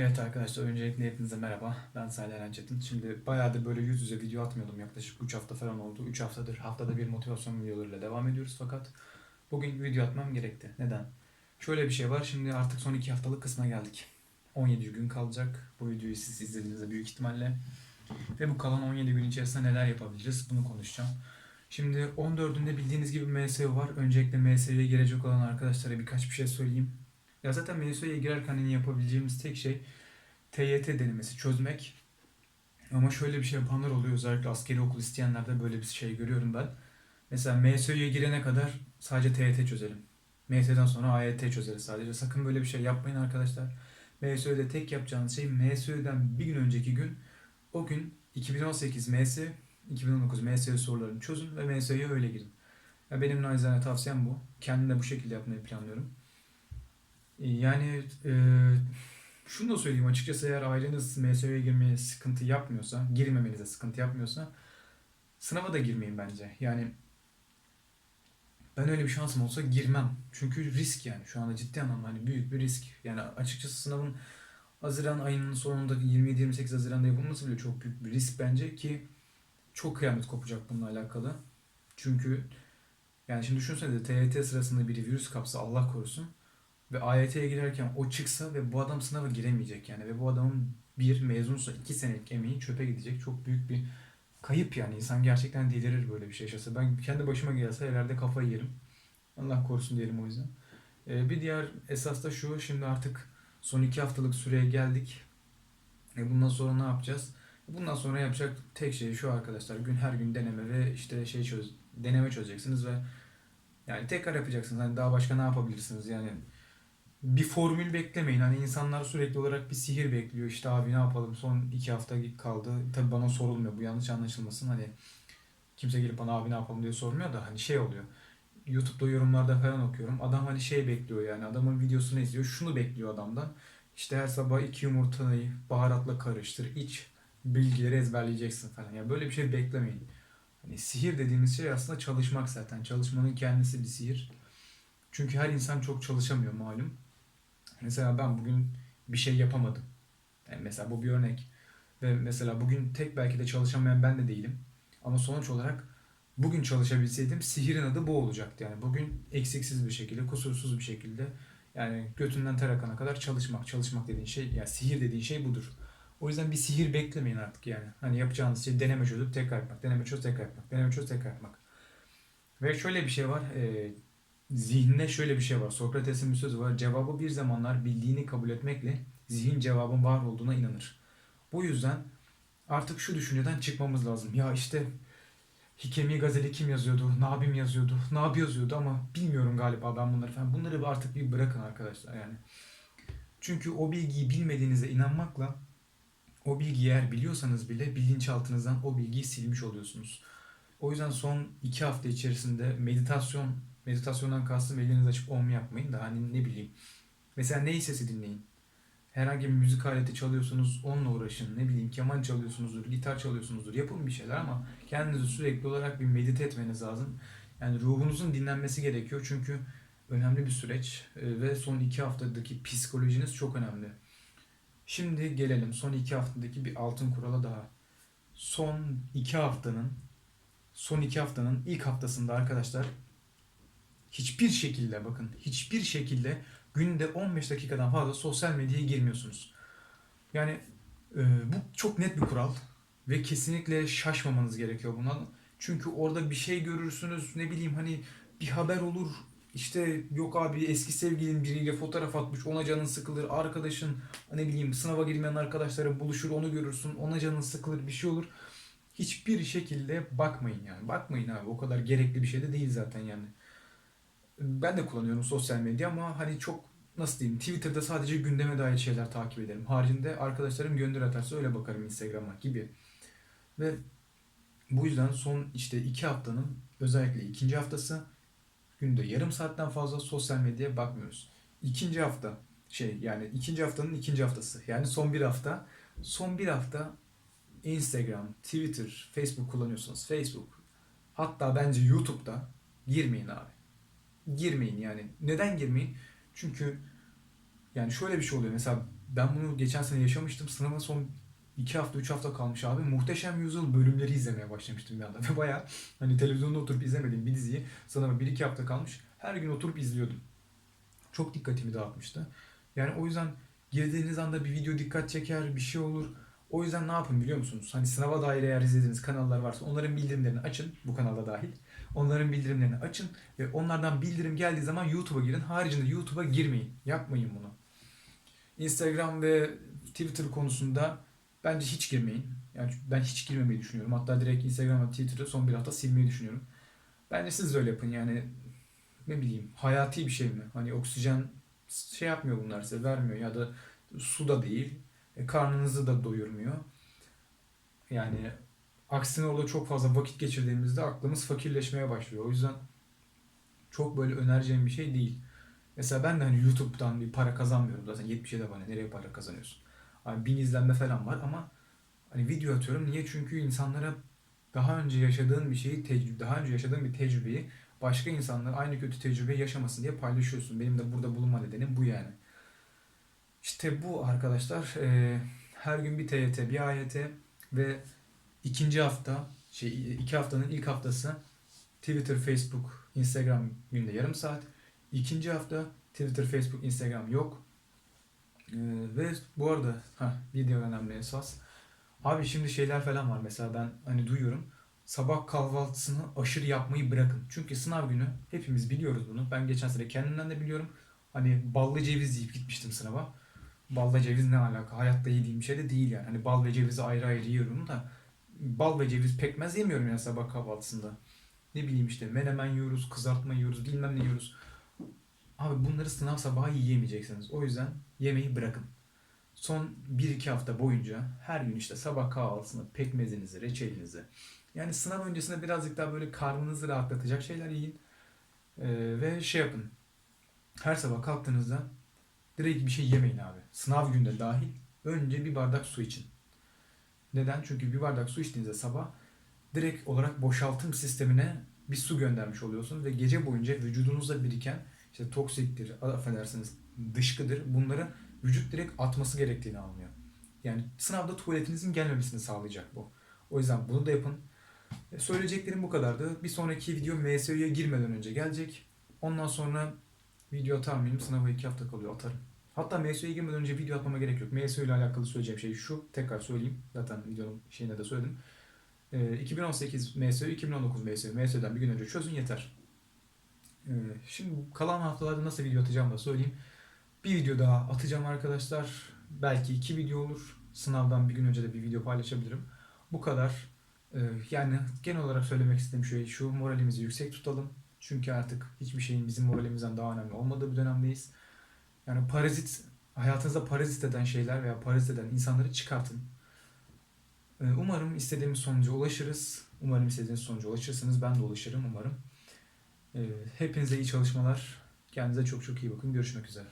Evet arkadaşlar öncelikle hepinize merhaba. Ben Salih Eren Çetin. Şimdi bayağıdır böyle yüz yüze video atmıyordum. Yaklaşık 3 hafta falan oldu. 3 haftadır haftada bir motivasyon videolarıyla devam ediyoruz fakat bugün video atmam gerekti. Neden? Şöyle bir şey var. Şimdi artık son 2 haftalık kısma geldik. 17 gün kalacak. Bu videoyu siz izlediğinizde büyük ihtimalle. Ve bu kalan 17 gün içerisinde neler yapabiliriz bunu konuşacağım. Şimdi 14'ünde bildiğiniz gibi MSU var. Öncelikle MSU'ya girecek olan arkadaşlara birkaç bir şey söyleyeyim. Ya zaten MSU'ya girerken hani yapabileceğimiz tek şey TYT denemesi çözmek. Ama şöyle bir şey yapanlar oluyor. Özellikle askeri okul isteyenlerde böyle bir şey görüyorum ben. Mesela MSU'ya girene kadar sadece TYT çözelim. MSU'dan sonra AYT çözeriz sadece. Sakın böyle bir şey yapmayın arkadaşlar. MSU'da tek yapacağınız şey MSU'dan bir gün önceki gün o gün 2018 MSU, 2019 MSU sorularını çözün ve MSU'ya öyle girin. Ya benim naçizane tavsiyem bu. Kendim de bu şekilde yapmayı planlıyorum. Yani e, şunu da söyleyeyim açıkçası eğer aileniz MSU'ya girmeye sıkıntı yapmıyorsa, girmemenize sıkıntı yapmıyorsa sınava da girmeyin bence. Yani ben öyle bir şansım olsa girmem. Çünkü risk yani şu anda ciddi anlamda hani büyük bir risk. Yani açıkçası sınavın Haziran ayının sonunda 27-28 Haziran'da yapılması bile çok büyük bir risk bence ki çok kıyamet kopacak bununla alakalı. Çünkü yani şimdi düşünsene de TYT sırasında biri virüs kapsa Allah korusun ve AYT'ye girerken o çıksa ve bu adam sınava giremeyecek yani ve bu adamın bir mezunsa iki senelik emeği çöpe gidecek. Çok büyük bir kayıp yani insan gerçekten delirir böyle bir şey yaşasa. Ben kendi başıma gelse herhalde kafayı yerim. Allah korusun diyelim o yüzden. Ee, bir diğer esas da şu şimdi artık son iki haftalık süreye geldik. E bundan sonra ne yapacağız? Bundan sonra yapacak tek şey şu arkadaşlar. Gün her gün deneme ve işte şey çöz deneme çözeceksiniz ve yani tekrar yapacaksınız. Hani daha başka ne yapabilirsiniz yani bir formül beklemeyin. Hani insanlar sürekli olarak bir sihir bekliyor. İşte abi ne yapalım son iki hafta kaldı. Tabii bana sorulmuyor. Bu yanlış anlaşılmasın. Hani kimse gelip bana abi ne yapalım diye sormuyor da hani şey oluyor. YouTube'da yorumlarda falan okuyorum. Adam hani şey bekliyor yani adamın videosunu izliyor. Şunu bekliyor adamdan. İşte her sabah iki yumurtayı baharatla karıştır, iç, bilgileri ezberleyeceksin falan. Ya böyle bir şey beklemeyin. Hani sihir dediğimiz şey aslında çalışmak zaten. Çalışmanın kendisi bir sihir. Çünkü her insan çok çalışamıyor malum. Mesela ben bugün bir şey yapamadım. Yani mesela bu bir örnek. Ve mesela bugün tek belki de çalışamayan ben de değilim. Ama sonuç olarak bugün çalışabilseydim sihirin adı bu olacaktı. Yani bugün eksiksiz bir şekilde, kusursuz bir şekilde yani götünden ter akana kadar çalışmak. Çalışmak dediğin şey, yani sihir dediğin şey budur. O yüzden bir sihir beklemeyin artık yani. Hani yapacağınız şey deneme çözüp tekrar yapmak, deneme çöz tekrar yapmak, deneme çöz tekrar yapmak. Ve şöyle bir şey var. E, zihninde şöyle bir şey var. Sokrates'in bir sözü var. Cevabı bir zamanlar bildiğini kabul etmekle zihin cevabın var olduğuna inanır. Bu yüzden artık şu düşünceden çıkmamız lazım. Ya işte Hikemi Gazeli kim yazıyordu? Nabim yazıyordu. Nabi yazıyordu ama bilmiyorum galiba ben bunları falan. Bunları artık bir bırakın arkadaşlar yani. Çünkü o bilgiyi bilmediğinize inanmakla o bilgiyi eğer biliyorsanız bile bilinçaltınızdan o bilgiyi silmiş oluyorsunuz. O yüzden son iki hafta içerisinde meditasyon, meditasyondan kastım elinizi açıp om yapmayın da hani ne bileyim. Mesela ney sesi dinleyin. Herhangi bir müzik aleti çalıyorsunuz onunla uğraşın. Ne bileyim keman çalıyorsunuzdur, gitar çalıyorsunuzdur. Yapın bir şeyler ama kendinizi sürekli olarak bir medite etmeniz lazım. Yani ruhunuzun dinlenmesi gerekiyor çünkü önemli bir süreç e, ve son iki haftadaki psikolojiniz çok önemli. Şimdi gelelim son iki haftadaki bir altın kurala daha. Son iki haftanın son iki haftanın ilk haftasında arkadaşlar hiçbir şekilde bakın hiçbir şekilde günde 15 dakikadan fazla sosyal medyaya girmiyorsunuz. Yani e, bu çok net bir kural ve kesinlikle şaşmamanız gerekiyor buna. Çünkü orada bir şey görürsünüz ne bileyim hani bir haber olur işte yok abi eski sevgilin biriyle fotoğraf atmış ona canın sıkılır arkadaşın ne bileyim sınava girmeyen arkadaşları buluşur onu görürsün ona canın sıkılır bir şey olur hiçbir şekilde bakmayın yani. Bakmayın abi o kadar gerekli bir şey de değil zaten yani. Ben de kullanıyorum sosyal medya ama hani çok nasıl diyeyim Twitter'da sadece gündeme dair şeyler takip ederim. Haricinde arkadaşlarım gönder atarsa öyle bakarım Instagram'a gibi. Ve bu yüzden son işte iki haftanın özellikle ikinci haftası günde yarım saatten fazla sosyal medyaya bakmıyoruz. İkinci hafta şey yani ikinci haftanın ikinci haftası yani son bir hafta son bir hafta Instagram, Twitter, Facebook kullanıyorsanız Facebook hatta bence YouTube'da girmeyin abi. Girmeyin yani. Neden girmeyin? Çünkü Yani şöyle bir şey oluyor. Mesela ben bunu geçen sene yaşamıştım. Sınava son 2 hafta 3 hafta kalmış abi. Muhteşem Yüzyıl bölümleri izlemeye başlamıştım bir anda. Ve baya hani televizyonda oturup izlemediğim bir diziyi sınava 1-2 hafta kalmış. Her gün oturup izliyordum. Çok dikkatimi dağıtmıştı. Yani o yüzden girdiğiniz anda bir video dikkat çeker, bir şey olur. O yüzden ne yapın biliyor musunuz? Hani sınava dair eğer izlediğiniz kanallar varsa onların bildirimlerini açın. Bu kanalda dahil. Onların bildirimlerini açın ve onlardan bildirim geldiği zaman YouTube'a girin. Haricinde YouTube'a girmeyin. Yapmayın bunu. Instagram ve Twitter konusunda bence hiç girmeyin. Yani ben hiç girmemeyi düşünüyorum. Hatta direkt Instagram ve Twitter'ı son bir hafta silmeyi düşünüyorum. Bence siz de öyle yapın yani. Ne bileyim hayati bir şey mi? Hani oksijen şey yapmıyor bunlar size vermiyor ya da su da değil. E, karnınızı da doyurmuyor. Yani aksine orada çok fazla vakit geçirdiğimizde aklımız fakirleşmeye başlıyor. O yüzden çok böyle önereceğim bir şey değil. Mesela ben de hani YouTube'dan bir para kazanmıyorum zaten 77 abone nereye para kazanıyorsun? Hani bin izlenme falan var ama hani video atıyorum. Niye? Çünkü insanlara daha önce yaşadığın bir şeyi tecrübe, daha önce yaşadığın bir tecrübeyi başka insanlar aynı kötü tecrübeyi yaşamasın diye paylaşıyorsun. Benim de burada bulunma nedenim bu yani. İşte bu arkadaşlar e, her gün bir TYT, bir AYT ve ikinci hafta, şey iki haftanın ilk haftası Twitter, Facebook, Instagram günde yarım saat. İkinci hafta Twitter, Facebook, Instagram yok. E, ve bu arada ha video önemli esas. Abi şimdi şeyler falan var mesela ben hani duyuyorum. Sabah kahvaltısını aşırı yapmayı bırakın. Çünkü sınav günü hepimiz biliyoruz bunu. Ben geçen sene kendimden de biliyorum. Hani ballı ceviz yiyip gitmiştim sınava. Balla ceviz ne alaka? Hayatta yediğim şey de değil yani. Hani bal ve cevizi ayrı ayrı yiyorum da bal ve ceviz pekmez yemiyorum yani sabah kahvaltısında. Ne bileyim işte menemen yiyoruz, kızartma yiyoruz, bilmem ne yiyoruz. Abi bunları sınav sabahı yiyemeyeceksiniz. O yüzden yemeği bırakın. Son 1-2 hafta boyunca her gün işte sabah kahvaltısında pekmezinizi, reçelinizi. Yani sınav öncesinde birazcık daha böyle karnınızı rahatlatacak şeyler yiyin. Ee, ve şey yapın. Her sabah kalktığınızda direkt bir şey yemeyin abi. Sınav günde dahil. Önce bir bardak su için. Neden? Çünkü bir bardak su içtiğinizde sabah direkt olarak boşaltım sistemine bir su göndermiş oluyorsunuz ve gece boyunca vücudunuzda biriken işte toksiktir, affedersiniz dışkıdır bunları vücut direkt atması gerektiğini anlıyor. Yani sınavda tuvaletinizin gelmemesini sağlayacak bu. O yüzden bunu da yapın. E, Söyleyeceklerim bu kadardı. Bir sonraki video MSÜ'ye girmeden önce gelecek. Ondan sonra video mıyım? Sınava 2 hafta kalıyor atarım. Hatta MSÜ'ye girmeden önce video atmama gerek yok. MSÜ ile alakalı söyleyeceğim şey şu. Tekrar söyleyeyim. Zaten videonun şeyinde de söyledim. E, 2018 MSÜ, 2019 MSÜ. MSÜ'den bir gün önce çözün yeter. E, Şimdi kalan haftalarda nasıl video atacağım da söyleyeyim. Bir video daha atacağım arkadaşlar. Belki iki video olur. Sınavdan bir gün önce de bir video paylaşabilirim. Bu kadar. Ee, Yani genel olarak söylemek istediğim şey şu moralimizi yüksek tutalım. Çünkü artık hiçbir şeyin bizim moralimizden daha önemli olmadığı bir dönemdeyiz. Yani parazit, hayatınızda parazit eden şeyler veya parazit eden insanları çıkartın. Ee, Umarım istediğimiz sonuca ulaşırız. Umarım istediğiniz sonuca ulaşırsınız. Ben de ulaşırım umarım. Ee, Hepinize iyi çalışmalar. Kendinize çok çok iyi bakın. Görüşmek üzere.